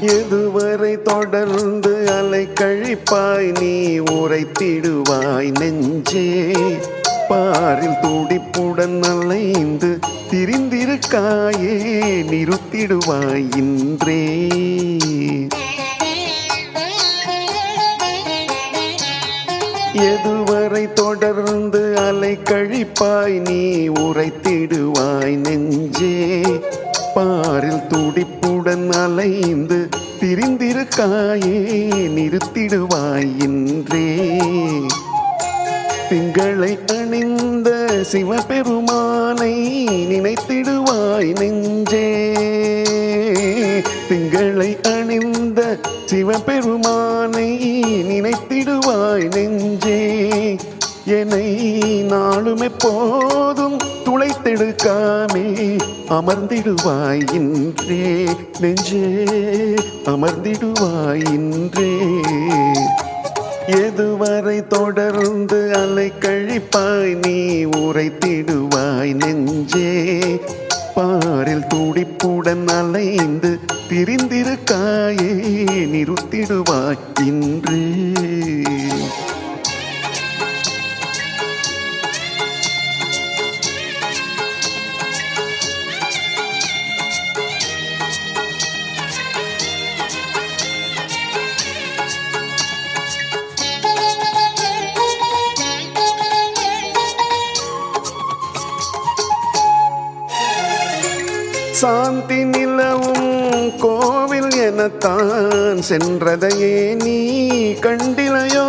எதுவரை தொடர்ந்து அலை கழிப்பாய் நீ உரைத்திடுவாய் நெஞ்சே? பாரில் துடிப்புடன் அலைந்து திரிந்திருக்காயே நிறுத்திடுவாய் இன்றே. எதுவரை தொடர்ந்து அலை கழிப்பாய் நீ உரைத்திடுவாய் நெஞ்சே? பாரில் துடிப்புடன் அலைந்து திரிந்திருக்காயே நிறுத்திடுவாய் இன்றே. திங்களை அணிந்த சிவபெருமானை நினைத்திடுவாய் நெஞ்சே. திங்களை அணிந்த சிவபெருமானை நினைத்திடுவாய் நெஞ்சே. என்னை நாளும் எப்போதும் துளைத்தெடுக்காமே அமர்ந்திடுவாயின்றே. நெஞ்சே அமர்ந்திடுவாயின்றே. எதுவரை தொடர்ந்து அலை கழிப்பாய் நீ உரைத்திடுவாய் நெஞ்சே. பாரில் துடிப்புடன் அலைந்து திரிந்திருக்காயே நிறுத்திடுவாய் இன்று. சாந்தி நிலவும் கோவில் எனத்தான் சென்றதையே நீ கண்டிலையோ?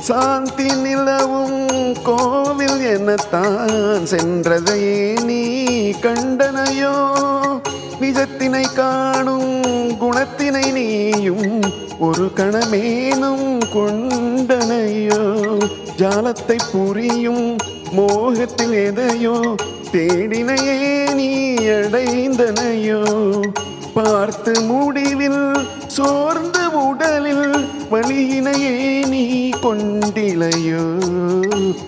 சாந்தி நிலவும் கோவில் எனத்தான் சென்றதையே நீ கண்டனையோ? நிஜத்தினை காணும் குணத்தினை நீயும் ஒரு கணமேனும் கொண்டனையோ ஜாலத்தை புரியும் மோகத்தில் எதையோ தேடினையே நீ அடைந்தனையோ பார்த்து முடிவில் சோர்ந்த உடலில் வழியினையே நீ கொண்டிலையோ?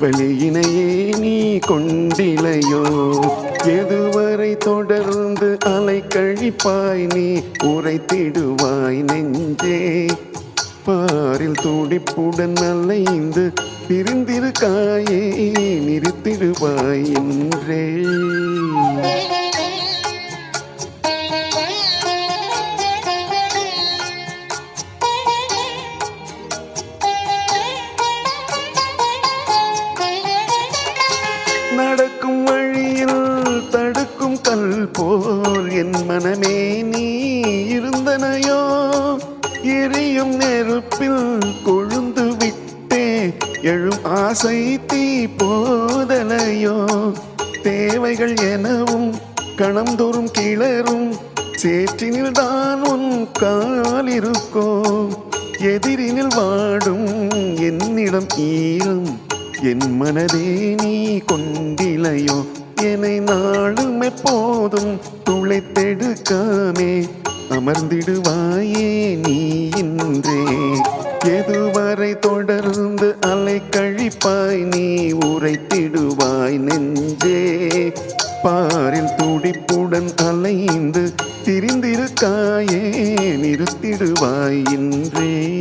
வெளியினையே நீ கொண்டிலையோ? எதுவரை தொடர்ந்து அலை கழிப்பாய் நீ? உரைத்திடுவாய் நெஞ்சே. பாரில் துடிப்புடன் அலைந்து பிரிந்திருக்காயே நிறுத்திடுவாய் என்றே. கல் போல் என் மனமே நீ இருந்தனையோ? எரியும் நெருப்பில் கொழுந்து விட்டே எழும் ஆசை தீ போதலையோ தேவைகள் எனவும் கணந்தோறும் கிளறும் சேற்றினில் தான் உன் கால் காலிருக்கோ எதிரினில் வாடும் என்னிடம் ஈரும் என் மனதே நீ கொண்டிலையோ? என்னை நாளும் எப்போதும் துளைத்தெடுக்காமே. அமர்ந்திடுவாயே நீ இன்றே. எதுவரை தொடர்ந்து அலை கழிப்பாய் நீ உரைத்திடுவாய் நெஞ்சே. பாரில் துடிப்புடன் அலைந்து திரிந்திருக்காயே நிறுத்திடுவாய் இன்றே.